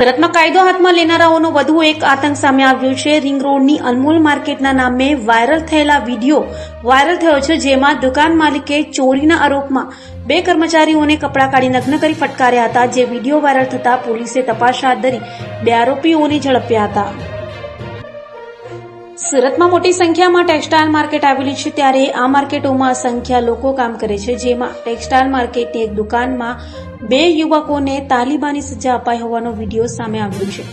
સુરતમાં કાયદો હાથમાં લેનારાઓનો વધુ એક આતંક સામે આવ્યો છે. રિંગ રોડની અનમોલ માર્કેટના નામે વાયરલ થયેલા વીડિયો વાયરલ થયો છે, જેમાં દુકાન માલિકે ચોરીના આરોપમાં બે કર્મચારીઓને કપડાં કાઢી નગ્ન કરી ફટકાર્યા હતા, જે વીડિયો વાયરલ થતા પોલીસે તપાસ હાથ ધરી બે આરોપીઓને ઝડપ્યા હતા. સુરતમાં મોટી સંખ્યામાં ટેક્સટાઇલ માર્કેટ આવેલી છે ત્યારે આ માર્કેટોમાં અસંખ્ય લોકો કામ કરે છે, જેમાં ટેક્સટાઇલ માર્કેટની એક દુકાનમાં બે યુવકોને તાલિબાની સજા અપાઈ હોવાનો વીડિયો સામે આવ્યો છે.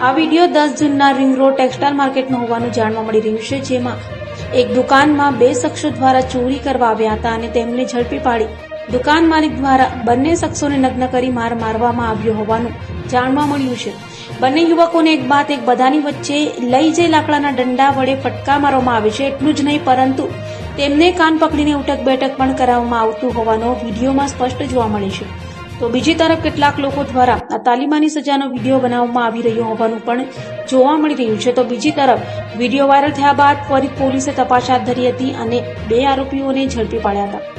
આ વીડિયો દસ જૂનના રિંગ રોડ ટેક્સટાઇલ માર્કેટનો હોવાનું જાણવા મળી રહ્યું છે, જેમાં એક દુકાનમાં બે શખ્સો દ્વારા ચોરી કરવા આવ્યા હતા અને તેમને ઝડપી પાડી દુકાન માલિક દ્વારા બંને શખ્સોને નગ્ન કરી માર મારવામાં આવ્યો હોવાનું જાણવા મળ્યું છે. બંને યુવકોને એક બાદ એક બધાની વચ્ચે લઈ જઈ લાકડાના દંડા વડે ફટકા મારવામાં આવે છે, એટલું જ નહીં, પરંતુ તેમને કાન પકડીને ઉટક બેઠક પણ કરાવવામાં આવતું હોવાનો વિડીયોમાં સ્પષ્ટ જોવા મળે છે. તો બીજી તરફ કેટલાક લોકો દ્વારા આ તાલિબાની સજાનો વીડિયો બનાવવામાં આવી રહ્યો હોવાનું પણ જોવા મળી રહ્યું છે. તો બીજી તરફ વીડિયો વાયરલ થયા બાદ ફરી પોલીસે તપાસ હાથ ધરી હતી અને બે આરોપીઓને ઝડપી પાડ્યા હતા.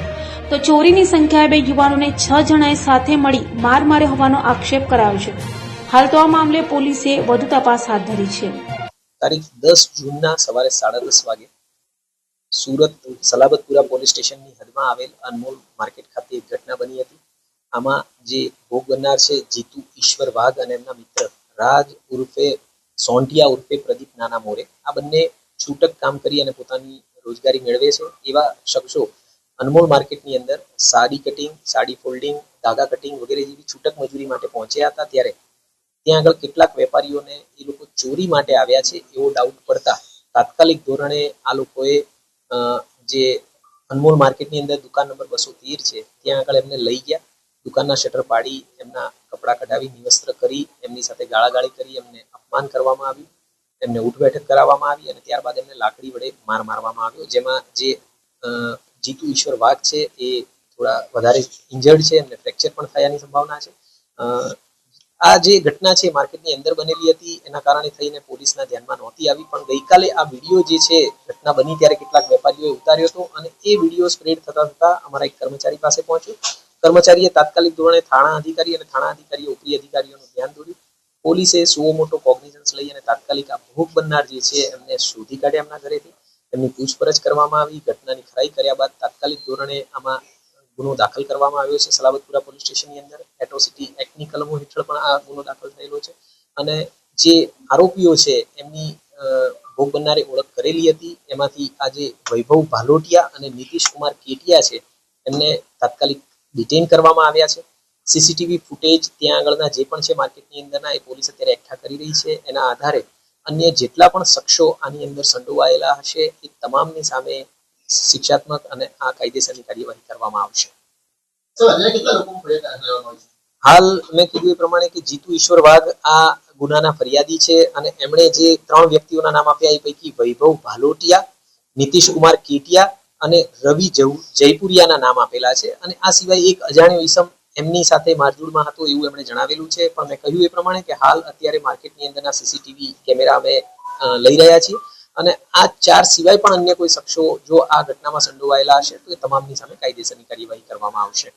તો ચોરીની સંખ્યાએ બે યુવાનોને છ જણાએ સાથે મળી માર માર્યો હોવાનો આક્ષેપ કરાયો છે. હાલ તો આ મામલે પોલીસે વધુ તપાસ હાથ ધરી છે. તારીખ દસ જૂનના સવારે સાડા દસ વાગે સુરત સલાબતપુરા પોલીસ સ્ટેશનની હદમાં આવેલ અનમોલ માર્કેટ ખાતે એક ઘટના બની હતી. આમાં જે ભોગ બનનાર છે જીતુ ઈશ્વર વાઘ અને એમના મિત્ર રાજ ઉર્ફે સોંટિયા ઉર્ફે પ્રદીપ નાના મોરે આ બંને છૂટક કામ કરી અને પોતાની રોજગારી મેળવે છે. એવા શખ્સો અનમોલ માર્કેટની અંદર સાડી કટિંગ સાડી ફોલ્ડિંગ ધાગા કટિંગ વગેરે જેવી છૂટક મજૂરી માટે પહોંચ્યા હતા ત્યારે ત્યાં આગળ કેટલાક વેપારીઓને એ લોકો ચોરી માટે આવ્યા છે એવો ડાઉટ પડતા તાત્કાલિક ધોરણે આ લોકોએ જે અનમોલ માર્કેટની અંદર દુકાન નંબર બસો તેર છે, ત્યાં આગળ એમને લઈ ગયા. દુકાનના શટર પાડી, એમના કપડાં કઢાવી, નિવસ્ત્ર કરી, એમની સાથે ગાળાગાળી કરી, એમને અપમાન કરવામાં આવ્યું. એમને ઉઠ બેઠક કરાવવામાં આવી અને ત્યારબાદ એમને લાકડી વડે માર મારવામાં આવ્યો, જેમાં જે જીતુ ઈશ્વર વાઘ છે, એ થોડા વધારે ઇન્જર્ડ છે, એમને ફ્રેક્ચર પણ થયાની સંભાવના છે. આ જે ઘટના છે, માર્કેટની અંદર બનેલી હતી, એના કારણે થઈને પોલીસના ધ્યાનમાં નહોતી આવી, પણ ગઈકાલે આ વીડિયો જે છે, ઘટના બની ત્યારે કેટલાક વેપારીઓએ ઉતાર્યો હતો અને એ વીડિયો સ્પ્રેડ થતા થતા અમારા એક કર્મચારી પાસે પહોંચ્યો. કર્મચારીએ તાત્કાલિક ધોરણે થાણા અધિકારી અને થાણા અધિકારીએ ઉપરી અધિકારીઓનું ધ્યાન દોર્યું. પોલીસે સુઓ મોટો કોગ્નિઝન્સ લઈ અને તાત્કાલિક આ ભોગ બનનાર જે છે, એમને શોધી કાઢ્યા એમના ઘરેથી. એમની પૂછપરછ કરવામાં આવી, ઘટનાની ખરાઈ કર્યા બાદ તાત્કાલિક ધોરણે આમાં ગુનો દાખલ કરવામાં આવ્યો છે. સલાબતપુરા પોલીસ સ્ટેશનની અંદર એટ્રોસિટી એક્ટની કલમો હેઠળ પણ આ ગુનો દાખલ થયેલો છે. અને જે આરોપીઓ છે, એમની ભોગ બનનારે ઓળખ કરેલી હતી. એમાંથી આજે વૈભવ ભાલોટિયા અને નીતિશ કુમાર કેટિયા છે. એમને તાત્કાલિક ડિટેન કરવામાં આવ્યા છે. સીસીટીવી ફૂટેજ ત્યાં આગળના જે પણ છે માર્કેટની અંદરના, એ પોલીસ અત્યારે એકઠા કરી રહી છે. એના આધારે અન્ય જેટલા પણ શખ્સો આની અંદર સંડોવાયેલા હશે, એ તમામની સામે શિક્ષાત્મક અને આ કાયદેસરની કાર્યવાહી કરવામાં આવશે. હાલ મેં કીધું એ પ્રમાણે કે જીતુ ઈશ્વર વાઘ આ ગુનાના ફરિયાદી છે અને એમણે જે ત્રણ વ્યક્તિઓના નામ આપ્યા એ પૈકી વૈભવ ભાલોટિયા નીતિશ કુમાર કેટિયા અને રવિ જયપુરિયાના નામ આપેલા છે. અને આ સિવાય એક અજાણ્યો ઈસમ એમની સાથે મારઝૂડમાં હતો એવું એમણે જણાવેલું છે. પણ મેં કહ્યું એ પ્રમાણે કે હાલ અત્યારે માર્કેટની અંદરના સીસીટીવી કેમેરા અમે લઈ રહ્યા છીએ. અને આ ચાર સિવાય પણ અન્ય કોઈ શખ્સો જો આ ઘટનામાં સંડોવાયેલા હશે, તો એ તમામની સામે કાયદેસરની કાર્યવાહી કરવામાં આવશે.